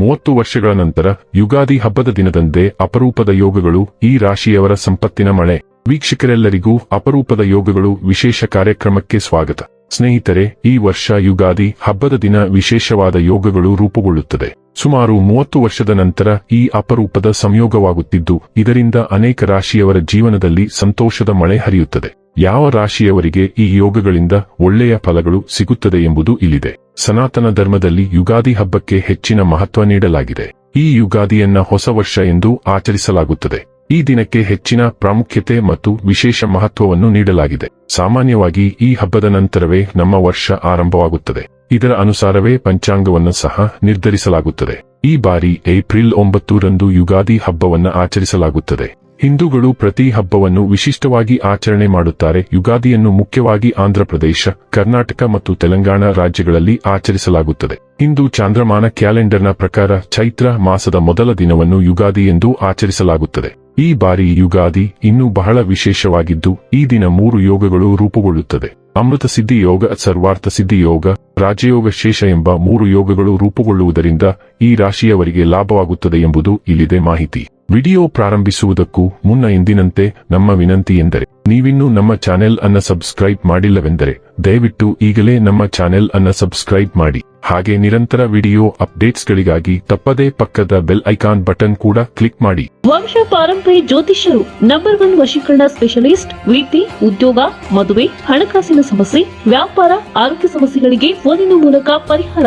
ಮೂವತ್ತು ವರ್ಷಗಳ ನಂತರ ಯುಗಾದಿ ಹಬ್ಬದ ದಿನದಂದೇ ಅಪರೂಪದ ಯೋಗಗಳು ಈ ರಾಶಿಯವರ ಸಂಪತ್ತಿನ ಮಳೆ. ವೀಕ್ಷಕರೆಲ್ಲರಿಗೂ ಅಪರೂಪದ ಯೋಗಗಳು ವಿಶೇಷ ಕಾರ್ಯಕ್ರಮಕ್ಕೆ ಸ್ವಾಗತ. ಸ್ನೇಹಿತರೆ, ಈ ವರ್ಷ ಯುಗಾದಿ ಹಬ್ಬದ ದಿನ ವಿಶೇಷವಾದ ಯೋಗಗಳು ರೂಪುಗೊಳ್ಳುತ್ತದೆ. ಸುಮಾರು ಮೂವತ್ತು ವರ್ಷದ ನಂತರ ಈ ಅಪರೂಪದ ಸಂಯೋಗವಾಗುತ್ತಿದ್ದು, ಇದರಿಂದ ಅನೇಕ ರಾಶಿಯವರ ಜೀವನದಲ್ಲಿ ಸಂತೋಷದ ಮಳೆ ಹರಿಯುತ್ತದೆ. ಯಾವ ರಾಶಿಯವರಿಗೆ ಈ ಯೋಗಗಳಿಂದ ಒಳ್ಳೆಯ ಫಲಗಳು ಸಿಗುತ್ತದೆ ಎಂಬುದು ಇಲ್ಲಿದೆ. ಸನಾತನ ಧರ್ಮದಲ್ಲಿ ಯುಗಾದಿ ಹಬ್ಬಕ್ಕೆ ಹೆಚ್ಚಿನ ಮಹತ್ವ ನೀಡಲಾಗಿದೆ. ಈ ಯುಗಾದಿಯನ್ನ ಹೊಸ ವರ್ಷ ಎಂದು ಆಚರಿಸಲಾಗುತ್ತದೆ. ಈ ದಿನಕ್ಕೆ ಹೆಚ್ಚಿನ ಪ್ರಾಮುಖ್ಯತೆ ಮತ್ತು ವಿಶೇಷ ಮಹತ್ವವನ್ನು ನೀಡಲಾಗಿದೆ. ಸಾಮಾನ್ಯವಾಗಿ ಈ ಹಬ್ಬದ ನಂತರವೇ ನಮ್ಮ ವರ್ಷ ಆರಂಭವಾಗುತ್ತದೆ. ಇದರ ಅನುಸಾರವೇ ಪಂಚಾಂಗವನ್ನು ಸಹ ನಿರ್ಧರಿಸಲಾಗುತ್ತದೆ. ಈ ಬಾರಿ ಏಪ್ರಿಲ್ ಒಂಬತ್ತರಂದು ಯುಗಾದಿ ಹಬ್ಬವನ್ನು ಆಚರಿಸಲಾಗುತ್ತದೆ. ಹಿಂದೂಗಳು ಪ್ರತಿ ಹಬ್ಬವನ್ನು ವಿಶಿಷ್ಟವಾಗಿ ಆಚರಣೆ ಮಾಡುತ್ತಾರೆ. ಯುಗಾದಿಯನ್ನು ಮುಖ್ಯವಾಗಿ ಆಂಧ್ರಪ್ರದೇಶ, ಕರ್ನಾಟಕ ಮತ್ತು ತೆಲಂಗಾಣ ರಾಜ್ಯಗಳಲ್ಲಿ ಆಚರಿಸಲಾಗುತ್ತದೆ. ಹಿಂದೂ ಚಾಂದ್ರಮಾನ ಕ್ಯಾಲೆಂಡರ್ನ ಪ್ರಕಾರ ಚೈತ್ರ ಮಾಸದ ಮೊದಲ ದಿನವನ್ನು ಯುಗಾದಿ ಎಂದು ಆಚರಿಸಲಾಗುತ್ತದೆ. ಈ ಬಾರಿ ಯುಗಾದಿ ಇನ್ನೂ ಬಹಳ ವಿಶೇಷವಾಗಿದ್ದು, ಈ ದಿನ ಮೂರು ಯೋಗಗಳು ರೂಪುಗೊಳ್ಳುತ್ತದೆ. ಅಮೃತ ಸಿದ್ಧಿ ಯೋಗ, ಸರ್ವಾರ್ಥ ಸಿದ್ಧಿ ಯೋಗ, ರಾಜಯೋಗ ಶೇಷ ಎಂಬ ಮೂರು ಯೋಗಗಳು ರೂಪುಗೊಳ್ಳುವುದರಿಂದ ಈ ರಾಶಿಯವರಿಗೆ ಲಾಭವಾಗುತ್ತದೆ ಎಂಬುದು ಇಲ್ಲಿದೆ ಮಾಹಿತಿ. ವಿಡಿಯೋ ಪ್ರಾರಂಭಿಸುವುದಕ್ಕೂ ಮುನ್ನ ಎಂದಿನಂತೆ ನಮ್ಮ ವಿನಂತಿ ಎಂದರೆ ನೀವಿನ್ನೂ ನಮ್ಮ ಚಾನೆಲ್ ಅನ್ನ ಸಬ್ಸ್ಕ್ರೈಬ್ ಮಾಡಿಲ್ಲವೆಂದರೆ ದಯವಿಟ್ಟು ಈಗಲೇ ನಮ್ಮ ಚಾನೆಲ್ ಅನ್ನ ಸಬ್ಸ್ಕ್ರೈಬ್ ಮಾಡಿ. ಹಾಗೆ ನಿರಂತರ ವಿಡಿಯೋ ಅಪ್ಡೇಟ್ಸ್ ಗಳಿಗಾಗಿ ತಪ್ಪದೇ ಪಕ್ಕದ ಬೆಲ್ ಐಕಾನ್ ಬಟನ್ ಕೂಡ ಕ್ಲಿಕ್ ಮಾಡಿ. ವಂಶ ಪಾರಂಪರಿ ಜ್ಯೋತಿಷ್ಯರು ನಂಬರ್ ಒನ್ ವಶೀಕರಣ ಸ್ಪೆಷಲಿಸ್ಟ್ ವಿದ್ಯೆ ಉದ್ಯೋಗ ಮದುವೆ ಹಣಕಾಸಿನ ಸಮಸ್ಯೆ ವ್ಯಾಪಾರ ಆರೋಗ್ಯ ಸಮಸ್ಯೆಗಳಿಗೆ ಫೋನಿನ ಮೂಲಕ ಪರಿಹಾರ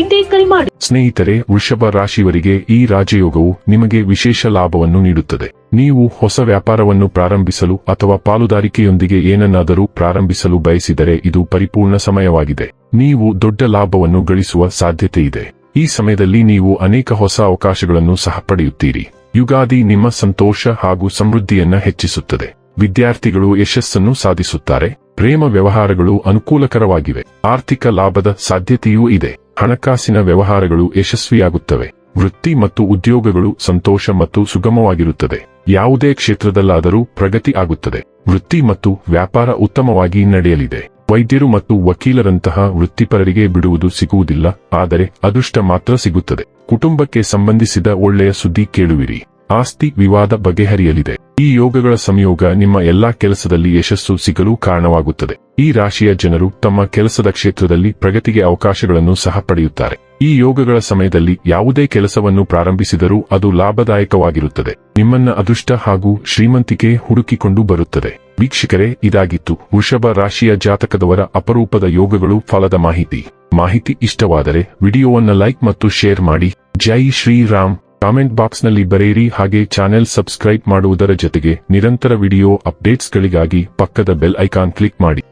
ಎಂದೇ ಕರೆ ಮಾಡಿ. ಸ್ನೇಹಿತರೆ ವೃಷಭ ರಾಶಿಯವರಿಗೆ ಈ ರಾಜಯೋಗವು ನಿಮಗೆ ವಿಶೇಷ ಲಾಭವನ್ನು ನೀಡುತ್ತದೆ. ನೀವು ಹೊಸ ವ್ಯಾಪಾರವನ್ನು ಪ್ರಾರಂಭಿಸಲು ಅಥವಾ ಪಾಲುದಾರಿಕೆಯೊಂದಿಗೆ ಏನನ್ನಾದರೂ ಪ್ರಾರಂಭಿಸಲು ಬಯಸಿದರೆ ಇದು ಪರಿಪೂರ್ಣ ಸಮಯವಾಗಿದೆ. ನೀವು ದೊಡ್ಡ ಲಾಭವನ್ನು ಗಳಿಸುವ ಸಾಧ್ಯತೆ ಇದೆ ಈ ಸಮಯದಲ್ಲಿ ನೀವು ಅನೇಕ ಹೊಸ ಅವಕಾಶಗಳನ್ನು ಸಹ ಪಡೆಯುತ್ತೀರಿ. ಯುಗಾದಿ ನಿಮ್ಮ ಸಂತೋಷ ಹಾಗೂ ಸಮೃದ್ಧಿಯನ್ನ ಹೆಚ್ಚಿಸುತ್ತದೆ. ವಿದ್ಯಾರ್ಥಿಗಳು ಯಶಸ್ಸನ್ನು ಸಾಧಿಸುತ್ತಾರೆ. ಪ್ರೇಮ ವ್ಯವಹಾರಗಳು ಅನುಕೂಲಕರವಾಗಿವೆ. ಆರ್ಥಿಕ ಲಾಭದ ಸಾಧ್ಯತೆಯೂ ಇದೆ. ಹಣಕಾಸಿನ ವ್ಯವಹಾರಗಳು ಯಶಸ್ವಿಯಾಗುತ್ತವೆ. ವೃತ್ತಿ ಮತ್ತು ಉದ್ಯೋಗಗಳು ಸಂತೋಷ ಮತ್ತು ಸುಗಮವಾಗಿರುತ್ತದೆ. ಯಾವುದೇ ಕ್ಷೇತ್ರದಲ್ಲಾದರೂ ಪ್ರಗತಿ ಆಗುತ್ತದೆ. ವೃತ್ತಿ ಮತ್ತು ವ್ಯಾಪಾರ ಉತ್ತಮವಾಗಿ ನಡೆಯಲಿದೆ. ವೈದ್ಯರು ಮತ್ತು ವಕೀಲರಂತಹ ವೃತ್ತಿಪರರಿಗೆ ಬಿಡುವುದು ಸಿಗುವುದಿಲ್ಲ, ಆದರೆ ಅದೃಷ್ಟ ಮಾತ್ರ ಸಿಗುತ್ತದೆ. ಕುಟುಂಬಕ್ಕೆ ಸಂಬಂಧಿಸಿದ ಒಳ್ಳೆಯ ಸುದ್ದಿ ಕೇಳುವಿರಿ. ಆಸ್ತಿ ವಿವಾದ ಬಗೆಹರಿಯಲಿದೆ. ಈ ಯೋಗಗಳ ಸಂಯೋಗ ನಿಮ್ಮ ಎಲ್ಲಾ ಕೆಲಸದಲ್ಲಿ ಯಶಸ್ಸು ಸಿಗಲು ಕಾರಣವಾಗುತ್ತದೆ. ಈ ರಾಶಿಯ ಜನರು ತಮ್ಮ ಕೆಲಸದ ಕ್ಷೇತ್ರದಲ್ಲಿ ಪ್ರಗತಿಗೆ ಅವಕಾಶಗಳನ್ನು ಸಹ ಪಡೆಯುತ್ತಾರೆ. ಈ ಯೋಗಗಳ ಸಮಯದಲ್ಲಿ ಯಾವುದೇ ಕೆಲಸವನ್ನು ಪ್ರಾರಂಭಿಸಿದರೂ ಅದು ಲಾಭದಾಯಕವಾಗಿರುತ್ತದೆ. ನಿಮ್ಮನ್ನ ಅದೃಷ್ಟ ಹಾಗೂ ಶ್ರೀಮಂತಿಕೆ ಹುಡುಕಿಕೊಂಡು ಬರುತ್ತದೆ. ವೀಕ್ಷಕರೇ, ಇದಾಗಿತ್ತು ವೃಷಭ ರಾಶಿಯ ಜಾತಕದವರ ಅಪರೂಪದ ಯೋಗಗಳು ಫಲದ ಮಾಹಿತಿ. ಮಾಹಿತಿ ಇಷ್ಟವಾದರೆ ವಿಡಿಯೋವನ್ನ ಲೈಕ್ ಮತ್ತು ಶೇರ್ ಮಾಡಿ. ಜೈ ಶ್ರೀರಾಮ್. ಕಾಮೆಂಟ್ ಬಾಕ್ಸ್ನಲ್ಲಿ ಬರೆಯಿರಿ ಹಾಗೆ ಚಾನೆಲ್ ಸಬ್ಸ್ಕ್ರೈಬ್ ಮಾಡುವುದರ ಜೊತೆಗೆ ನಿರಂತರ ವಿಡಿಯೋ ಅಪ್ಡೇಟ್ಸ್ಗಳಿಗಾಗಿ ಪಕ್ಕದ ಬೆಲ್ ಐಕಾನ್ ಕ್ಲಿಕ್ ಮಾಡಿ.